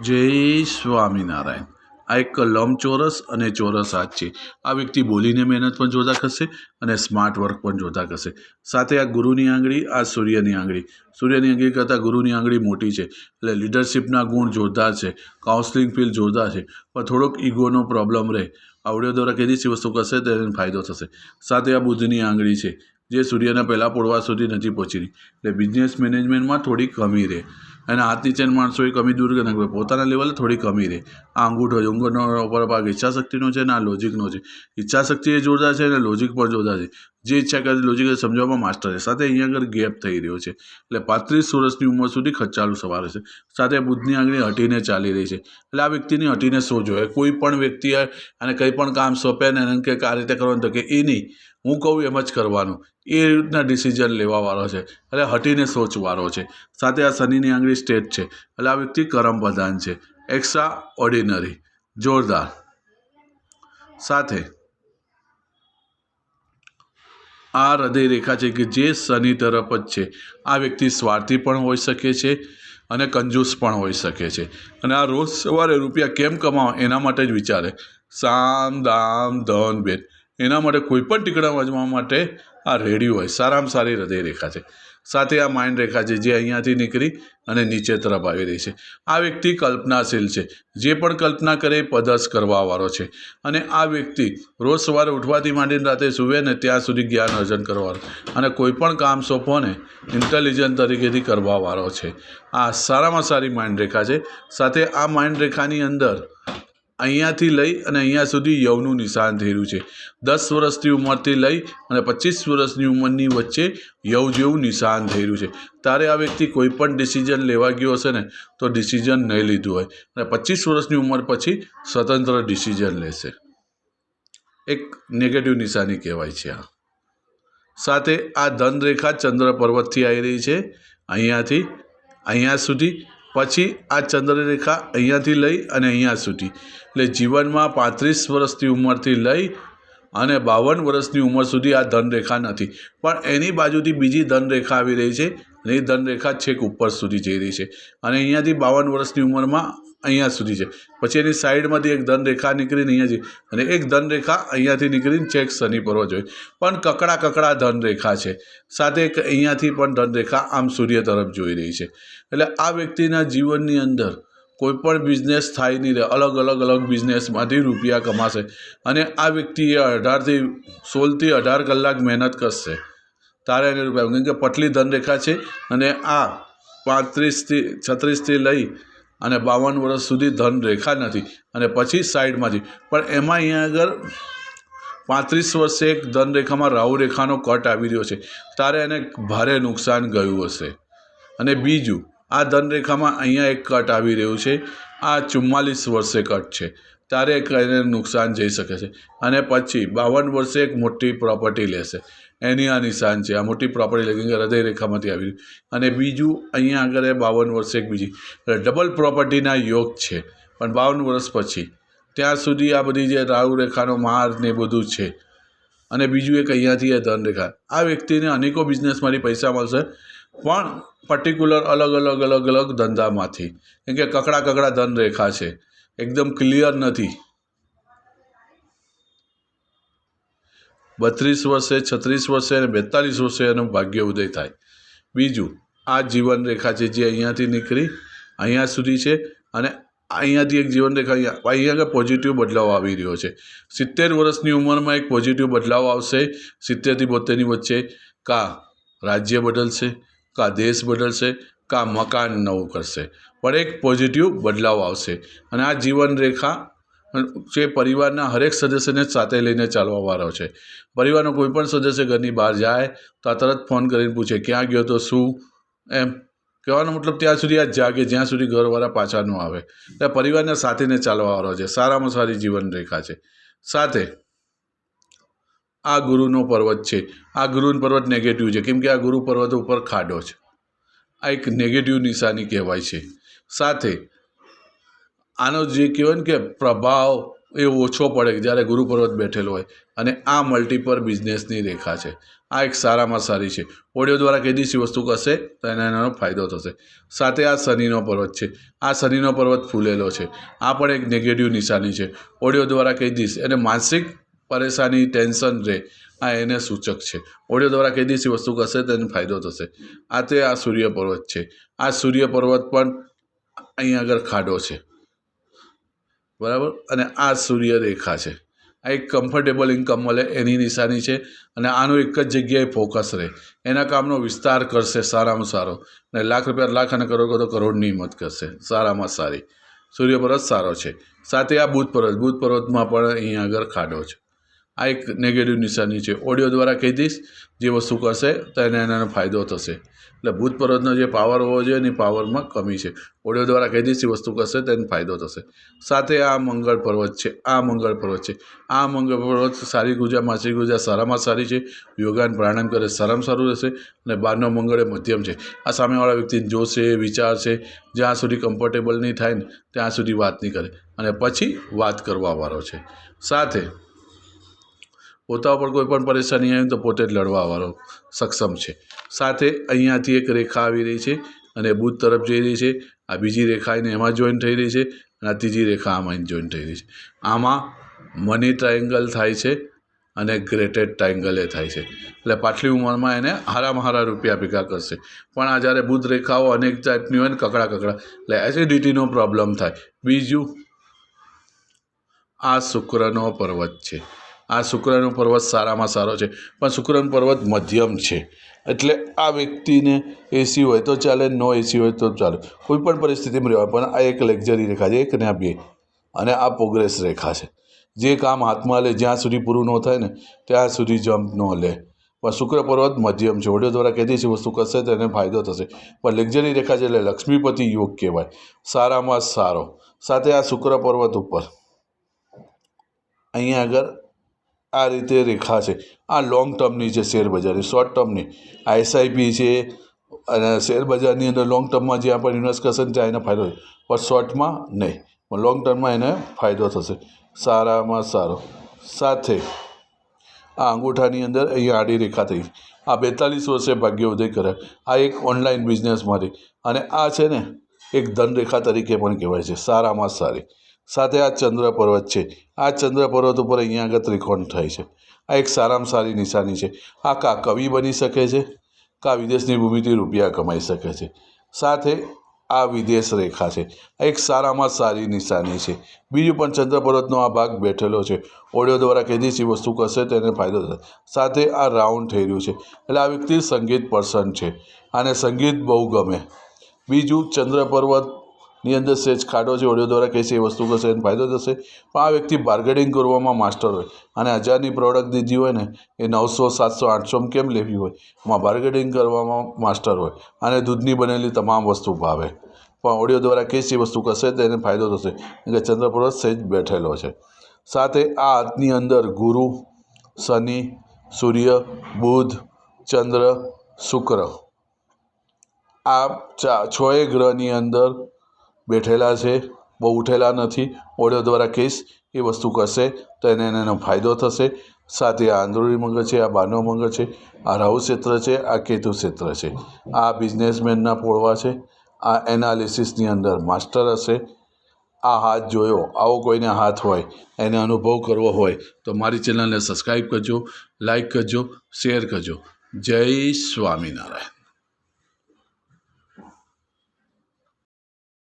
જય સ્વામિનારાયણ. આ એક લંબચોરસ અને ચોરસ હાથ છે. આ વ્યક્તિ બોલીને મહેનત પણ જોતા કરશે અને સ્માર્ટ વર્ક પણ જોતા કરશે. સાથે આ ગુરુની આંગળી, આ સૂર્યની આંગળી. સૂર્યની આંગળી કરતાં ગુરુની આંગળી મોટી છે. એટલે લીડરશિપના ગુણ જોરદાર છે. કાઉન્સલિંગ ફિલ્ડ જોરદાર છે. પણ થોડોક ઈગોનો પ્રોબ્લેમ રહે. આવડ્યો દ્વારા દિવસ વસ્તુ કરશે તો એને ફાયદો થશે. સાથે આ બુદ્ધની આંગળી છે. જે સૂર્યના પહેલાં પોળવા સુધી નથી પહોંચી એટલે બિઝનેસ મેનેજમેન્ટમાં થોડી કમી રહે. અને હાથ નીચેના માણસોએ કમી દૂર કરી નાખવી પોતાના લેવલે થોડી કમી રહે. આ અંગૂઠો અંગૂઠનો ઉપર ભાગ ઈચ્છાશક્તિનો છે ને આ લોજિકનો છે. ઈચ્છાશક્તિ એ જોરદાર છે અને લોજિક પણ જોરદાર છે. જે ઈચ્છા કરે લોજિક સમજવામાં માસ્ટર છે. સાથે અહીંયા આગળ ગેપ થઈ રહ્યો છે. એટલે પાંત્રીસ વર્ષની ઉંમર સુધી ખર્ચાળું સવારે છે. સાથે બુદ્ધની આંગળી હટીને ચાલી રહી છે. એટલે આ વ્યક્તિની હટીને શું જોઈએ કોઈ પણ વ્યક્તિ અને કંઈ પણ કામ સોંપે ને એને કે આ રીતે કરવાનું તો કે એ નહીં. હું કહું એમ જ કરવાનું. એ રીતના ડિસિઝન લેવાવાળો છે. એટલે હટીને સોચવાળો છે. સાથે આ શનિની આંગળી સ્ટેટ છે. એટલે આ વ્યક્તિ કરમ પ્રધાન છે. એક્સ્ટ્રા ઓર્ડિનરી જોરદાર. સાથે આ હૃદય રેખા છે કે જે શનિ તરફ જ છે. આ વ્યક્તિ સ્વાર્થી પણ હોઈ શકે છે અને કંજૂસ પણ હોઈ શકે છે. અને આ રોજ સવારે રૂપિયા કેમ કમાવો એના માટે જ વિચારે. સામ દામ ધન ભેદ. એના માટે કોઈ પણ ટીકડા વાંચવા માટે આ રેડિયો હોય. સારામાં સારી હૃદય રેખા છે. સાથે આ માઇન્ડ રેખા છે જે અહીંયાથી નીકળી અને નીચે તરફ આવી રહી છે. આ વ્યક્તિ કલ્પનાશીલ છે. જે પણ કલ્પના કરે એ પદસ કરવાવાળો છે. અને આ વ્યક્તિ રોજ સવારે ઉઠવાથી માંડીને રાતે સૂવે ને ત્યાં સુધી જ્ઞાન અર્જન કરવાનો અને કોઈ પણ કામ સોંપવાને ઇન્ટેલિજન્ટ તરીકેથી કરવાવાળો છે. આ સારામાં સારી માઇન્ડ રેખા છે. સાથે આ માઇન્ડ રેખાની અંદર અહીંયાથી લઈ અને અહીંયા સુધી યવનું નિશાન રહ્યું છે. દસ વર્ષની ઉંમરથી લઈ અને પચીસ વર્ષની ઉંમરની વચ્ચે યવ જેવું નિશાન રહ્યું છે. ત્યારે આ વ્યક્તિ કોઈ પણ ડિસિઝન લેવા ગયો હશે ને, તો ડિસિઝન નહીં લીધું હોય. અને પચીસ વર્ષની ઉંમર પછી સ્વતંત્ર ડિસિઝન લેશે. એક નેગેટિવ નિશાની કહેવાય છે આ. સાથે આ ધનરેખા ચંદ્ર પર્વતથી આવી રહી છે. અહીંયાથી, અહીંયા સુધી પછી આ ચંદ્રરેખા અહીંયાથી લઈ અને અહીંયા સુધી. એટલે જીવનમાં પાંત્રીસ વર્ષની ઉંમરથી લઈ અને બાવન વર્ષની ઉંમર સુધી આ ધનરેખા નથી. પણ એની બાજુથી બીજી ધનરેખા આવી રહી છે અને એ ધનરેખા છેક ઉપર સુધી જઈ રહી છે. અને અહીંયાથી બાવન વર્ષની ઉંમરમાં અહીંયા સુધી છે. પછી એની સાઈડમાંથી એક ધનરેખા નીકળીને અહીંયા જઈ અને એક ધનરેખા અહીંયાથી નીકળીને છેક શનિ પર જોઈએ પણ કકડા કકડા ધનરેખા છે. સાથે એક અહીંયાથી પણ ધનરેખા આમ સૂર્ય તરફ જોઈ રહી છે. એટલે આ વ્યક્તિના જીવનની અંદર કોઈ પણ બિઝનેસ થાય નહીં રહે. અલગ અલગ અલગ બિઝનેસમાંથી રૂપિયા કમાશે. અને આ વ્યક્તિએ અઢારથી સોળથી અઢાર કલાક મહેનત કરશે. તારે એને રૂપિયા કેમ કે પટલી ધનરેખા છે. અને આ પાંત્રીસથી છત્રીસથી લઈ અને બાવન વર્ષ સુધી ધનરેખા નથી અને પછી સાઈડમાંથી. પણ એમાં અહીંયા આગળ પાંત્રીસ વર્ષે એક ધનરેખામાં રાહુ રેખાનો કટ આવી રહ્યો છે. તારે એને ભારે નુકસાન ગયું હશે. અને બીજું, આ ધનરેખામાં અહીંયા એક કટ આવી રહ્યું છે. આ ચુમ્માલીસ વર્ષે કટ છે. ત્યારે એને નુકસાન જઈ શકે છે. અને પછી બાવન વર્ષે એક મોટી પ્રોપર્ટી લેશે. એની આ નિશાન છે. આ મોટી પ્રોપર્ટી લે કે હૃદય રેખામાંથી આવી અને બીજું અહીંયા આગળ એ બાવન વર્ષે એક બીજી. ડબલ પ્રોપર્ટીના યોગ છે. પણ બાવન વર્ષ પછી ત્યાં સુધી આ બધી જે રાહુ રેખાનો માર ને બધું છે. અને બીજું એક અહીંયાથી એ ધનરેખા. આ વ્યક્તિને અનેકો બિઝનેસમાંથી પૈસા મળશે, પણ પર્ટિક્યુલર અલગ અલગ અલગ અલગ ધંધામાંથી. કેમ કે કકડા કકડા ધનરેખા છે. એકદમ ક્લિયર નથી. બત્રીસ વર્ષે, છત્રીસ વર્ષે અને બેતાલીસ વર્ષે એનો ભાગ્ય ઉદય થાય. બીજું, આ જીવનરેખા છે જે અહીંયાથી નીકળી, અહીંયા સુધી છે અને અહીંયાથી એક જીવન રેખા અહીંયા અહીંયા આગળ પોઝિટિવ બદલાવ આવી રહ્યો છે. સિત્તેર વર્ષની ઉંમરમાં એક પોઝિટિવ બદલાવ આવશે સિત્તેરથી બોતેરની વચ્ચે કા રાજ્ય બદલશે, કા દેશ બદલશે કા મકાન નવું કરશે. પણ એક પોઝિટિવ બદલાવ આવશે. અને આ જીવન રેખા જે પરિવારના હરેક સદસ્યને સાથે લઈને ચાલવાવાળો છે. પરિવારનો કોઈ પણ સદસ્ય ઘરની બહાર જાય તો આ તરત ફોન કરીને પૂછે, ક્યાં ગયો તો શું? એમ. કહેવાનો મતલબ ત્યાં સુધી આ જાગે જ્યાં સુધી ઘરવાળા પાછા ન આવે. એટલે પરિવારને સાથેને ચાલવાવાળો છે. સારામાં સારી જીવન રેખા છે. સાથે આ ગુરુનો પર્વત છે. આ ગુરુ પર્વત નેગેટિવ છે. કેમ કે આ ગુરુ પર્વત ઉપર ખાડો છે. આ એક નેગેટિવ નિશાની કહેવાય છે. સાથે આનો જે કહેવાય ને કે પ્રભાવ એ ઓછો પડે જ્યારે ગુરુ પર્વત બેઠેલો હોય અને આ મલ્ટીપર બિઝનેસની રેખા છે. આ એક સારામાં સારી છે. ઓડિયો દ્વારા કઈ દિવસી વસ્તુ કરશે તો એને એનો ફાયદો થશે. સાથે આ શનિનો પર્વત છે. આ શનિનો પર્વત ફૂલેલો છે. આ પણ એક નેગેટિવ નિશાની છે. ઓડિયો દ્વારા કહી દઈશ એને માનસિક પરેશાની ટેન્શન રહે. આ એને સૂચક છે. ઓડિયો દ્વારા કઈ દિવસી વસ્તુ કરશે તેને ફાયદો થશે. આ તે આ સૂર્ય પર્વત છે. આ સૂર્ય પર્વત પણ અહીં આગળ ખાડો છે. બરાબર? અને આ સૂર્ય રેખા છે. આ એક કમ્ફર્ટેબલ ઇન્કમ મળે, એની નિશાની છે. અને આનું એક જ જગ્યાએ ફોકસ રહે. એના કામનો વિસ્તાર કરશે સારામાં સારો. અને લાખ રૂપિયા, લાખ અને કરોડ તો કરોડની હિંમત કરશે. સારામાં સારી. સૂર્ય પર્વત સારો છે. સાથે આ બુધ પર્વત. બુધ પર્વતમાં પણ અહીં આગળ ખાડો છે. આ એક નેગેટિવ નિશાની છે. ઓડિયો દ્વારા કહી દઈશ, જે વસ્તુ કરશે, તો એને એનો ફાયદો થશે. એટલે ભૂત પર્વતનો જે પાવર હોવો જોઈએ એની પાવરમાં કમી છે. ઓડિયો દ્વારા કહી દઈશ એ વસ્તુ કરશે, તો એને ફાયદો થશે. સાથે આ મંગળ પર્વત છે. આ મંગળ પર્વત છે. આ મંગળ પર્વત સારી ગુજા માસિક ગુજા સારામાં સારી છે. યોગાન પ્રાણાયામ કરે, સારામાં સારું રહેશે અને બહારનો મંગળ એ મધ્યમ છે. આ સામેવાળા વ્યક્તિને જોશે વિચાર છે જ્યાં સુધી કમ્ફર્ટેબલ નહીં થાય ને, ત્યાં સુધી વાત નહીં કરે. અને પછી વાત કરવાવાળો છે. સાથે પોતા પર કોઈ પણ પરેશાની આવે તો પોતે જ લડવાવાળો સક્ષમ છે. સાથે અહીંયાથી એક રેખા આવી રહી છે અને બુધ તરફ જઈ રહી છે. આ બીજી રેખા એને એમાં જોઈન થઈ રહી છે અને આ ત્રીજી રેખા આમાં જોઈન થઈ રહી છે. આમાં મની ટ્રાયેંગલ થાય છે અને ગ્રેટેડ ટ્રાયેંગલ થાય છે. એટલે પાછલી ઉંમરમાં એને હારામાં હારા રૂપિયા ભેગા કરશે. પણ આ જ્યારે બુધ રેખાઓ અનેક ટાઈપની હોય ને કકડા કકડા, એટલે એસિડિટીનો પ્રોબ્લેમ થાય. બીજું, આ શુક્રનો પર્વત છે. આ શુક્રનો પર્વત સારામાં સારો છે. પણ શુક્રનો પર્વત મધ્યમ છે. એટલે આ વ્યક્તિને એસી હોય તો ચાલે નો એસી હોય તો ચાલે. કોઈ પણ પરિસ્થિતિમાં રહેવાય પણ આ એક લક્ઝરી રેખા છે, એક ને આ બે. અને આ પ્રોગ્રેસ રેખા છે. જે કામ હાથમાં લે, જ્યાં સુધી પૂરું ન થાય ને, ત્યાં સુધી જમ્પ ન લે. પણ શુક્ર પર્વત મધ્યમ છે. ઓડિયો દ્વારા કહેતી છે, વસ્તુ કરશે તો એને ફાયદો થશે. પણ લક્ઝરી રેખા છે એટલે લક્ષ્મીપતિ યોગ કહેવાય. સારામાં સારો. સાથે આ શુક્ર પર્વત ઉપર. અહીંયા આગળ આ રીતે રેખા છે. આ લોંગ ટર્મની છે શેરબજારની શોર્ટ ટર્મની આ એસઆઈપી છે, અને શેરબજારની અંદર લોંગ ટર્મમાં જ્યાં પણ ઇન્વેસ્ટ કરશે ને ત્યાં એને ફાયદો પણ શોર્ટમાં નહીં. પણ લોંગ ટર્મમાં એને ફાયદો થશે. સારામાં સારો. સાથે આ અંગૂઠાની અંદર અહીંયા આડી રેખા થઈ. આ બેતાલીસ વર્ષે ભાગ્ય ઉદય કરે. આ એક ઓનલાઈન બિઝનેસમાંથી અને આ છે ને, એક ધનરેખા તરીકે પણ કહેવાય છે. સારામાં સારી. સાથે આ ચંદ્ર પર્વત છે. આ ચંદ્ર પર્વત ઉપર અહીંયા આગળ ત્રિકોણ થાય છે. આ એક સારામાં સારી નિશાની છે. આ કા કવિ બની શકે છે? કા વિદેશની ભૂમિથી રૂપિયા કમાઈ શકે છે? સાથે આ વિદેશ રેખા છે. આ એક સારામાં સારી નિશાની છે. બીજું પણ ચંદ્ર પર્વતનો આ ભાગ બેઠેલો છે. ઓડિયો દ્વારા કઈ જે વસ્તુ કરશે તેને ફાયદો થશે. સાથે આ રાઉન્ડ થઈ રહ્યું છે. એટલે આ વ્યક્તિ સંગીત પર્સન છે. આને સંગીત બહુ ગમે. બીજું ચંદ્ર પર્વતની અંદર સેજ ખાડો છે, ઓડિયો દ્વારા કહેશે એ વસ્તુ કરશે, એને ફાયદો થશે. પણ આ વ્યક્તિ બાર્ગેનિંગ કરવામાં માસ્ટર હોય અને હજારની પ્રોડક્ટ દીધી હોય ને, એ નવસો, સાતસો આઠસોમાં કેમ લેવી હોય? એમાં બાર્ગેનિંગ કરવામાં માસ્ટર હોય અને દૂધની બનેલી તમામ વસ્તુ ભાવે. પણ ઓડિયો દ્વારા કહેશે એ વસ્તુ કરશે તો એને ફાયદો થશે. કે ચંદ્ર પર્વત સહેજ બેઠેલો છે. સાથે આ હાથની અંદર ગુરુ, શનિ, સૂર્ય, બુધ, ચંદ્ર, શુક્ર. આ ચા એ ગ્રહની અંદર બેઠેલા છે, બહુ ઉઠેલા નથી ઓડિયો દ્વારા કહીશ એ વસ્તુ કરશે તો એને એનો ફાયદો થશે. સાથે આ અંદરૂની મંગળ છે, આ બાનો મંગળ છે, આ રાહુ ક્ષેત્ર છે, આ કેતુ ક્ષેત્ર છે. આ બિઝનેસમેનના પોળવા છે, આ એનાલિસિસની અંદર માસ્ટર હશે. આ હાથ જોયો, આવો કોઈને હાથ હોય, એને અનુભવ કરવો હોય તો મારી ચેનલને સબસ્ક્રાઈબ કરજો લાઈક કરજો, શેર કરજો. જય સ્વામિનારાયણ.